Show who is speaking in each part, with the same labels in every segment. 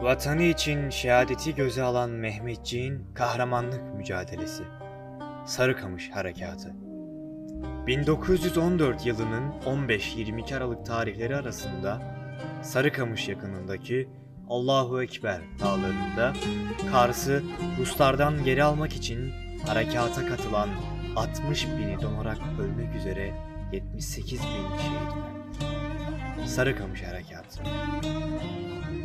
Speaker 1: Vatanı için şehadeti göze alan Mehmetçiğin kahramanlık mücadelesi. Sarıkamış Harekatı 1914 yılının 15-22 Aralık tarihleri arasında Sarıkamış yakınındaki Allahu Ekber dağlarında Kars'ı Ruslardan geri almak için harekata katılan 60 bini donarak ölmek üzere 78 bin şehit verdi. Sarıkamış Harekatı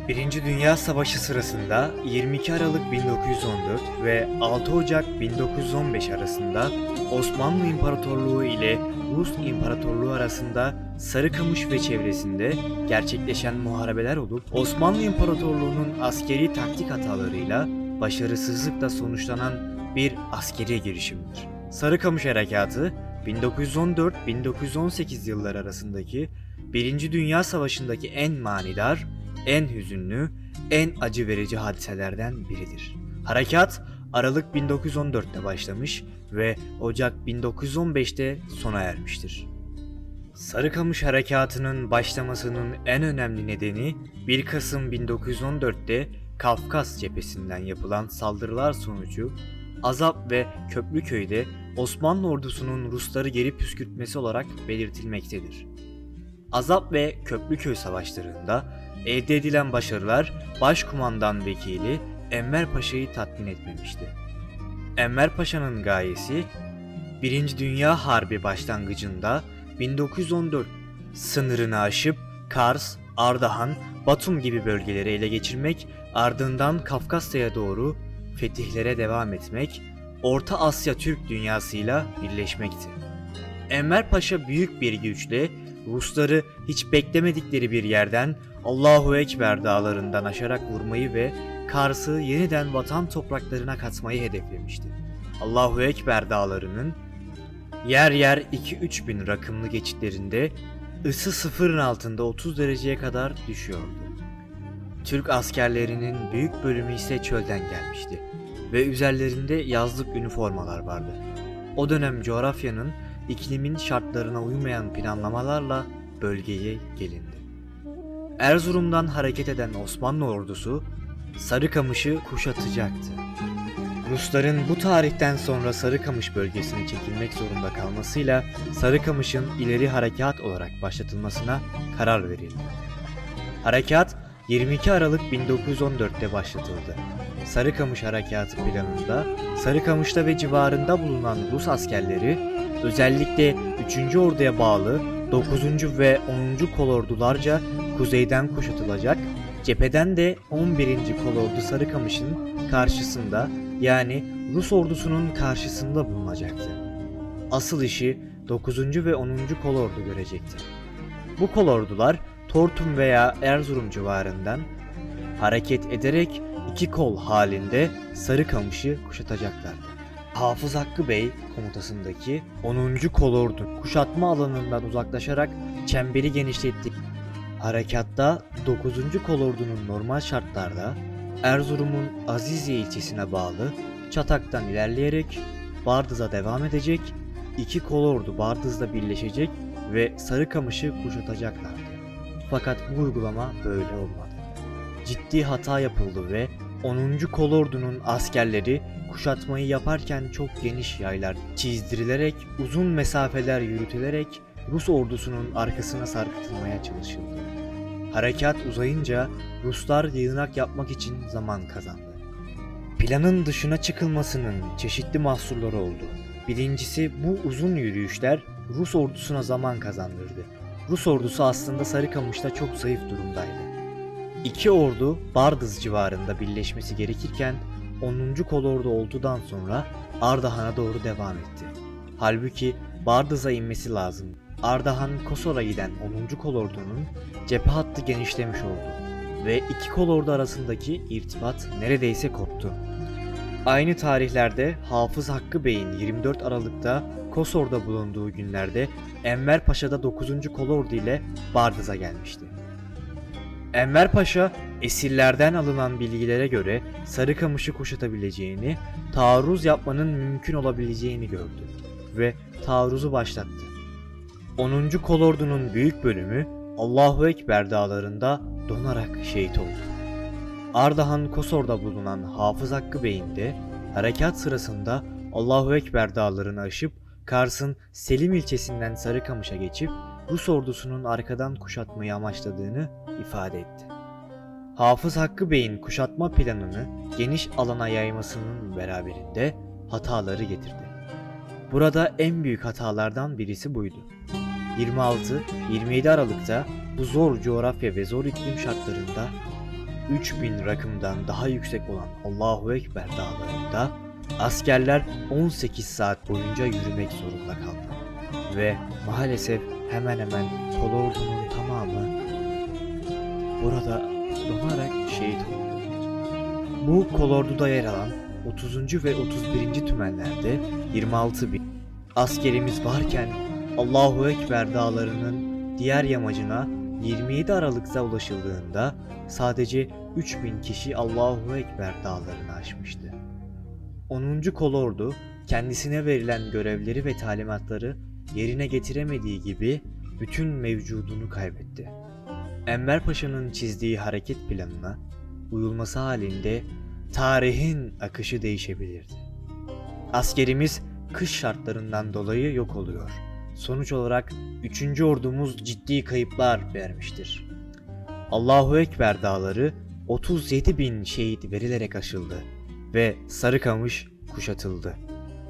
Speaker 1: Birinci Dünya Savaşı sırasında 22 Aralık 1914 ve 6 Ocak 1915 arasında Osmanlı İmparatorluğu ile Rus İmparatorluğu arasında Sarıkamış ve çevresinde gerçekleşen muharebeler olup Osmanlı İmparatorluğu'nun askeri taktik hatalarıyla başarısızlıkla sonuçlanan bir askeri girişimdir. Sarıkamış Harekatı 1914-1918 yılları arasındaki Birinci Dünya Savaşı'ndaki en manidar, en hüzünlü, en acı verici hadiselerden biridir. Harekat Aralık 1914'te başlamış ve Ocak 1915'te sona ermiştir. Sarıkamış Harekatı'nın başlamasının en önemli nedeni 1 Kasım 1914'te Kafkas cephesinden yapılan saldırılar sonucu Azap ve Köprüköy'de Osmanlı ordusunun Rusları geri püskürtmesi olarak belirtilmektedir. Azap ve Köprüköy savaşlarında elde edilen başarılar Başkumandan Vekili Enver Paşa'yı tatmin etmemişti. Enver Paşa'nın gayesi 1. Dünya Harbi başlangıcında 1914 sınırını aşıp Kars, Ardahan, Batum gibi bölgeleri ele geçirmek, ardından Kafkasya'ya doğru fetihlere devam etmek, Orta Asya Türk dünyasıyla birleşmekti. Enver Paşa büyük bir güçle Rusları hiç beklemedikleri bir yerden Allahu Ekber dağlarından aşarak vurmayı ve Kars'ı yeniden vatan topraklarına katmayı hedeflemişti. Allahu Ekber dağlarının yer yer 2-3 bin rakımlı geçitlerinde ısı sıfırın altında 30 dereceye kadar düşüyordu. Türk askerlerinin büyük bölümü ise çölden gelmişti ve üzerlerinde yazlık üniformalar vardı. O dönem coğrafyanın iklimin şartlarına uymayan planlamalarla bölgeye gelindi. Erzurum'dan hareket eden Osmanlı ordusu Sarıkamış'ı kuşatacaktı. Rusların bu tarihten sonra Sarıkamış bölgesine çekilmek zorunda kalmasıyla Sarıkamış'ın ileri harekat olarak başlatılmasına karar verildi. Harekat 22 Aralık 1914'te başlatıldı. Sarıkamış Harekatı planında Sarıkamış'ta ve civarında bulunan Rus askerleri özellikle 3. Ordu'ya bağlı 9. ve 10. kolordularca kuzeyden kuşatılacak, cepheden de 11. kolordu Sarıkamış'ın karşısında yani Rus ordusunun karşısında bulunacaktı. Asıl işi 9. ve 10. kolordu görecekti. Bu kolordular Tortum veya Erzurum civarından hareket ederek iki kol halinde Sarıkamış'ı kuşatacaklardı. Hafız Hakkı Bey komutasındaki 10. kolordu kuşatma alanından uzaklaşarak çemberi genişletti. Harekatta 9. kolordunun normal şartlarda Erzurum'un Aziziye ilçesine bağlı Çatak'tan ilerleyerek Bardız'a devam edecek, iki kolordu Bardız'da birleşecek ve Sarıkamış'ı kuşatacaklardı. Fakat bu uygulama böyle olmadı. Ciddi hata yapıldı ve 10. kolordunun askerleri kuşatmayı yaparken çok geniş yaylar çizdirilerek uzun mesafeler yürütülerek Rus ordusunun arkasına sarkıtılmaya çalışıldı. Harekat uzayınca Ruslar yığınak yapmak için zaman kazandı. Planın dışına çıkılmasının çeşitli mahsurları oldu. Birincisi bu uzun yürüyüşler Rus ordusuna zaman kazandırdı. Rus ordusu aslında Sarıkamış'ta çok zayıf durumdaydı. İki ordu Bardız civarında birleşmesi gerekirken 10. kolordu olduktan sonra Ardahan'a doğru devam etti. Halbuki Bardız'a inmesi lazım. Ardahan Kosor'a giden 10. kolordunun cephe hattı genişlemiş oldu ve iki kolordu arasındaki irtibat neredeyse koptu. Aynı tarihlerde Hafız Hakkı Bey'in 24 Aralık'ta Kosor'da bulunduğu günlerde Enver Paşa da 9. kolordu ile Bardız'a gelmişti. Enver Paşa esirlerden alınan bilgilere göre Sarıkamış'ı kuşatabileceğini, taarruz yapmanın mümkün olabileceğini gördü ve taarruzu başlattı. 10. kolordunun büyük bölümü Allahu Ekber dağlarında donarak şehit oldu. Ardahan Kosor'da bulunan Hafız Hakkı Bey'in de harekat sırasında Allahu Ekber dağlarını aşıp Kars'ın Selim ilçesinden Sarıkamış'a geçip Rus ordusunun arkadan kuşatmayı amaçladığını ifade etti. Hafız Hakkı Bey'in kuşatma planını geniş alana yaymasının beraberinde hataları getirdi. Burada en büyük hatalardan birisi buydu. 26-27 Aralık'ta bu zor coğrafya ve zor iklim şartlarında 3000 rakımdan daha yüksek olan Allahu Ekber dağlarında askerler 18 saat boyunca yürümek zorunda kaldı. Ve maalesef hemen hemen kolordunun tamamı burada donarak şehit oldu. Bu kolorduda yer alan 30. ve 31. tümenlerde 26 bin askerimiz varken Allahu Ekber dağlarının diğer yamacına 27 Aralık'ta ulaşıldığında sadece 3000 kişi Allahu Ekber dağlarını aşmıştı. 10. kolordu kendisine verilen görevleri ve talimatları yerine getiremediği gibi bütün mevcudunu kaybetti. Enver Paşa'nın çizdiği hareket planına uyulması halinde tarihin akışı değişebilirdi. Askerimiz kış şartlarından dolayı yok oluyor. Sonuç olarak 3. ordumuz ciddi kayıplar vermiştir. Allahu Ekber dağları 37 bin şehit verilerek aşıldı ve Sarıkamış kuşatıldı.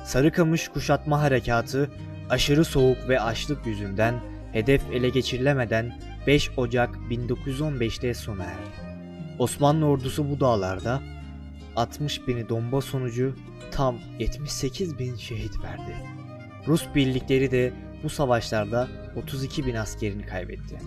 Speaker 1: Sarıkamış kuşatma harekatı aşırı soğuk ve açlık yüzünden hedef ele geçirilemeden 5 Ocak 1915'te sona erdi. Osmanlı ordusu bu dağlarda 60 bini domba sonucu tam 78 bin şehit verdi. Rus birlikleri de bu savaşlarda 32 bin askerini kaybetti.